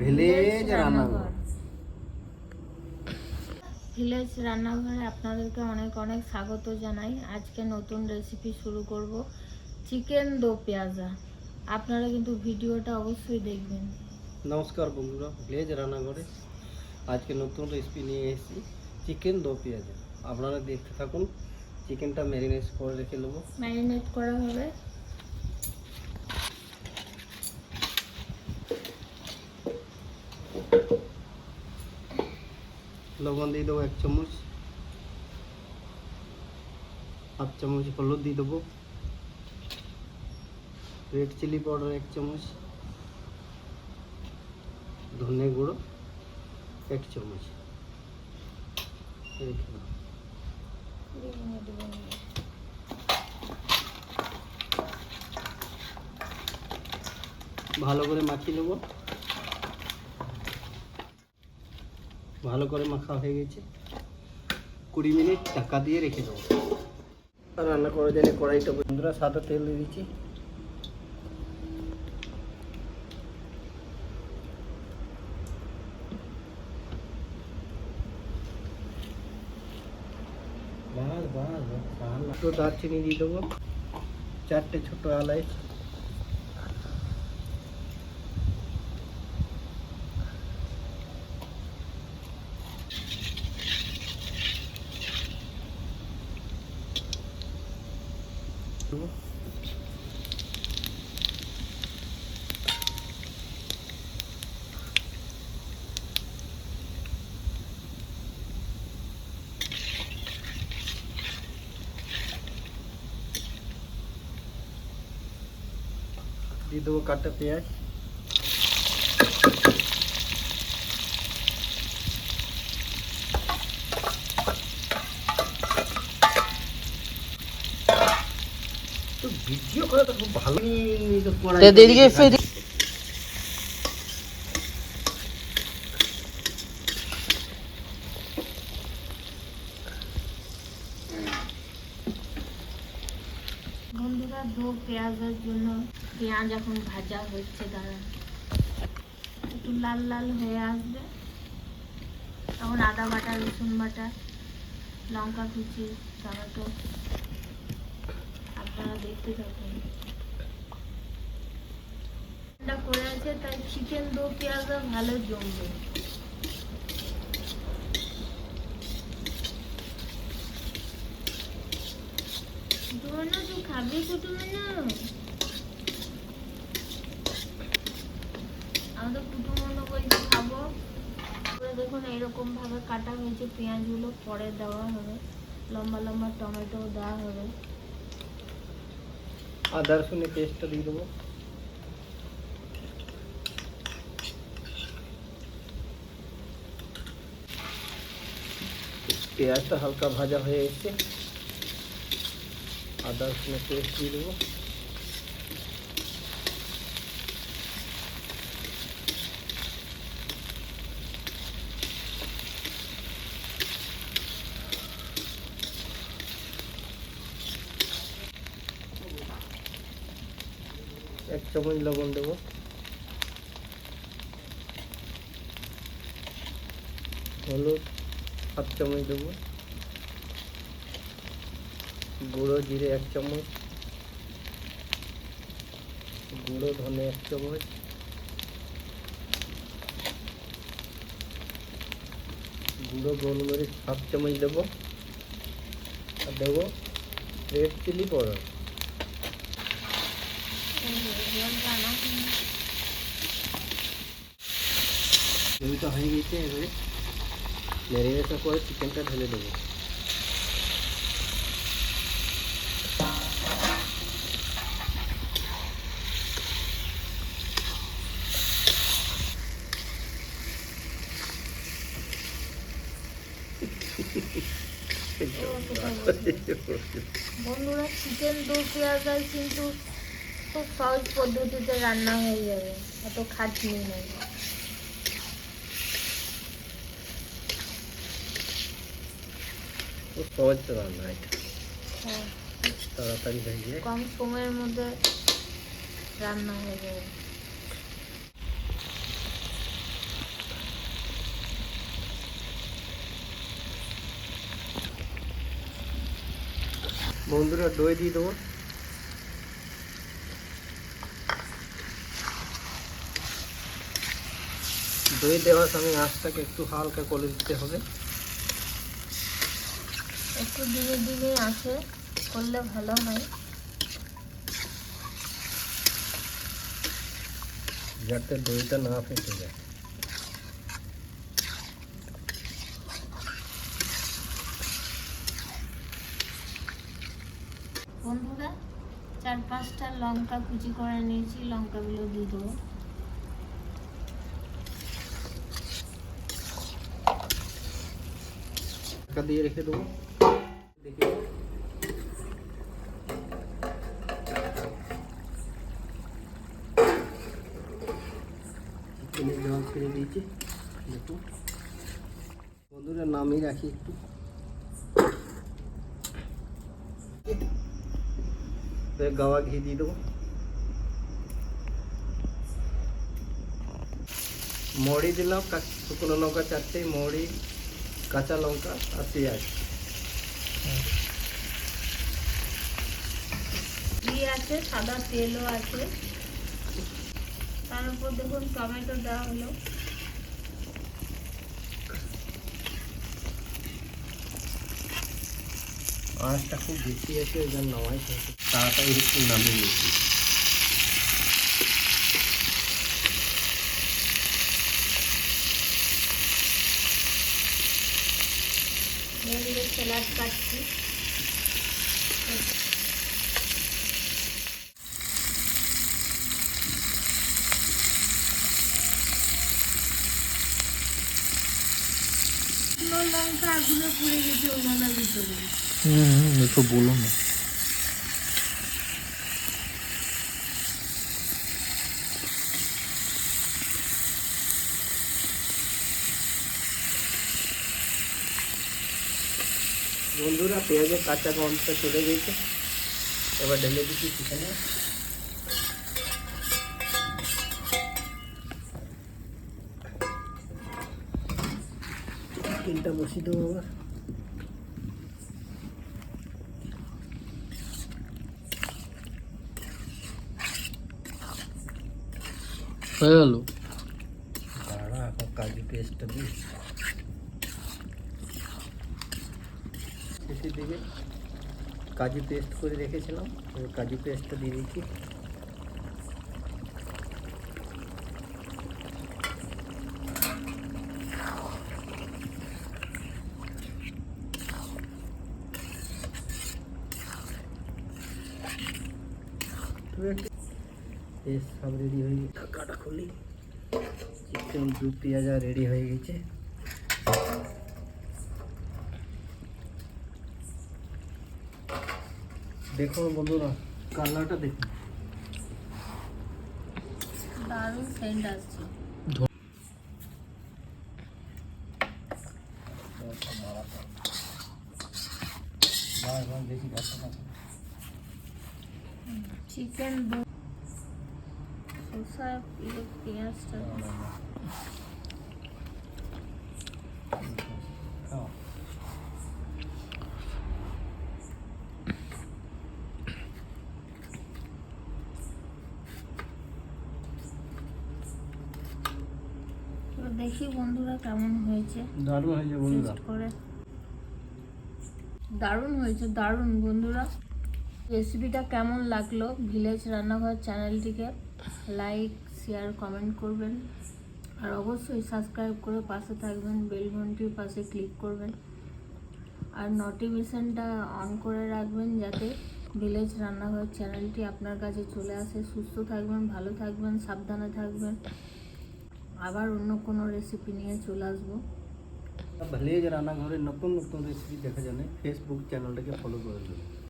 Village রান্নাঘর village রান্নাঘরে আপনাদেরকে অনেক অনেক স্বাগত জানাই। আজকে নতুন রেসিপি শুরু করব চিকেন দো পেঁয়াজা। আপনারা কিন্তু ভিডিওটা অবশ্যই দেখবেন। নমস্কার বন্ধুরা ভিলেজ রান্নাঘরে আজকে নতুন রেসিপি নিয়ে এসেছি চিকেন দো পেঁয়াজা। আপনারা দেখতে থাকুন চিকেনটা ম্যারিনেট করে রেখে নেব ম্যারিনেট করা হবে। লবণ দিয়ে দেবো এক চামচ। হাফ চামচ হলুদ দিয়ে দেবো। রেড চিলি পাউডার এক চামচ। ধনে গুঁড়ো এক চামচ। ভালো করে মাখিয়ে নেব। ভালো করে মাখা হয়ে গেছে। কুড়ি মিনিট ঢাকা দিয়ে রেখে দেবো। রান্না করার জন্য কড়াইটা বন্ধুরা, সাদা তেল দিয়ে দিচ্ছি। দারচিনি দিয়ে দেবো। চারটে ছোট এলাচ দেবো দিয়ে দেবো কাটা পেঁয়াজ তো ভিডিও করা তো খুব ভালোই তো বন্ধুরা দো, পেঁয়াজের জন্য পেঁয়াজ এখন ভাজা হচ্ছে, দাঁড়া। একটু লাল লাল হয়ে আসবে। তখন আদা বাটা, রসুন বাটা, লঙ্কা কুচি টমেটো আপনারা দেখতে থাকুন। করে আছে, তাই চিকেন দো, পেঁয়াজা ভালো জমবে কুটুমে না তুই খাবি কুটুমে না আমাদের কুটুমনো বলছে খাব এবার দেখুন এরকম ভাবে কাটা হয়েছে পেঁয়াজগুলো পরে দেওয়া হবে লম্বা লম্বা টমেটো দেওয়া হবে আদা রসুনের পেস্টটা দিয়ে দেবো পেঁয়াজটা হালকা ভাজা হয়ে এসছে আদা রসুনের পেস্ট দিয়ে দেবো। এক চামচ লবণ দেবো। হলুদ হাফ চামচ দেবো। গুঁড়ো জিরে এক চামচ, গুঁড়ো ধনে এক চামচ, গুঁড়ো গোলমরিচ হাফ চামচ দেবো, আর দেবো রেড চিলি পাউডার গ্রেভিটা হয়ে গেছে, এবারে ম্যারিনেশন করে চিকেনটা ঢেলে দেবো। বন্ধুরা চিকেন দো কিন্তু খুব সহজ পদ্ধতিতে রান্না হয়ে যাবে অত খাটনি নেই। খুব সহজ রান্না এটা। হ্যাঁ। তাড়াতাড়ি হয়ে যায়। কম সময়ের মধ্যে রান্না হয়ে যাবে। বন্ধুরা দই দিয়ে দেবো। দই দেওয়ার সময় আঁচটাকে একটু হালকা করে দিতে হবে। একটু ধীরে ধীরে আসে করলে ভালো হয়। যাতে দইটা না ফেটে যায় বন্ধুরা চার পাঁচটা লঙ্কা কুচি করে নিয়েছি, লঙ্কাগুলো দিয়ে দেবো। ঢাকা দিয়ে রেখে দেবো। দেখি জল ছেড়ে দিয়েছি, দেখুন। বন্ধুরা নামিয়ে রাখি একটু। এবার গাওয়া ঘি দিয়ে দেবো। মৌরি দিলাম শুকনো লঙ্কা চারটে, মৌরি, কাঁচা লঙ্কা আর পেঁয়াজ। ঘি আছে, সাদা তেলও আছে। তার উপর দেখুন টমেটো দেওয়া হলো। আঁচটা খুব বেশি আছে ওই জন্য নামাই তাড়াতাড়ি একটু নামিয়ে নিয়েছি লঙ্কা আগুনে পুড়ে গেছে উনানের ভিতরে। হুম একটু বলো না। বন্ধুরা, পেঁয়াজের কাঁচা গন্ধটা চলে গেছে। এবার ঢেলে দিচ্ছি চিকেনে চিকেনটা বসিয়ে দেবো আবার হয়ে গেল দাঁড়া এখন কাজু পেস্টটা দিই শেষের দিকে কাজু পেস্ট করে রেখেছিলাম ওই কাজু পেস্টটা দিয়ে দিচ্ছি পেস্ট সব রেডি হয়ে গেছে। ঢাকাটা খুলি। চিকেন দু পেঁয়াজা রেডি হয়ে গেছে। দেখুন বন্ধুরা কালারটা দেখুন। দারুণ সেন্ট আসছে। বেশি চিকেন শসা ইয়ে পেঁয়াজটা দেখি বন্ধুরা কেমন হয়েছে। দারুণ হয়েছে বন্ধুরা। করে। দারুণ হয়েছে দারুণ বন্ধুরা। রেসিপিটা কেমন লাগল? ভিলেজ রান্নাঘর চ্যানেলটিকে লাইক শেয়ার কমেন্ট করবেন। আর অবশ্যই সাবস্ক্রাইব করে পাশে থাকবেন বেল ঘন্টির পাশে ক্লিক করবেন। আর নোটিফিকেশনটা অন করে রাখবেন যাতে ভিলেজ রান্নাঘর চ্যানেলটি আপনার কাছে চলে আসে। সুস্থ থাকবেন, ভালো থাকবেন, সাবধানে থাকবেন। আবার অন্য কোনো রেসিপি নিয়ে চলে আসব। ভিলেজ রান্নাঘরের নতুন নতুন রেসিপি দেখা জানে ফেসবুক চ্যানেলটাকে ফলো করে দেবেন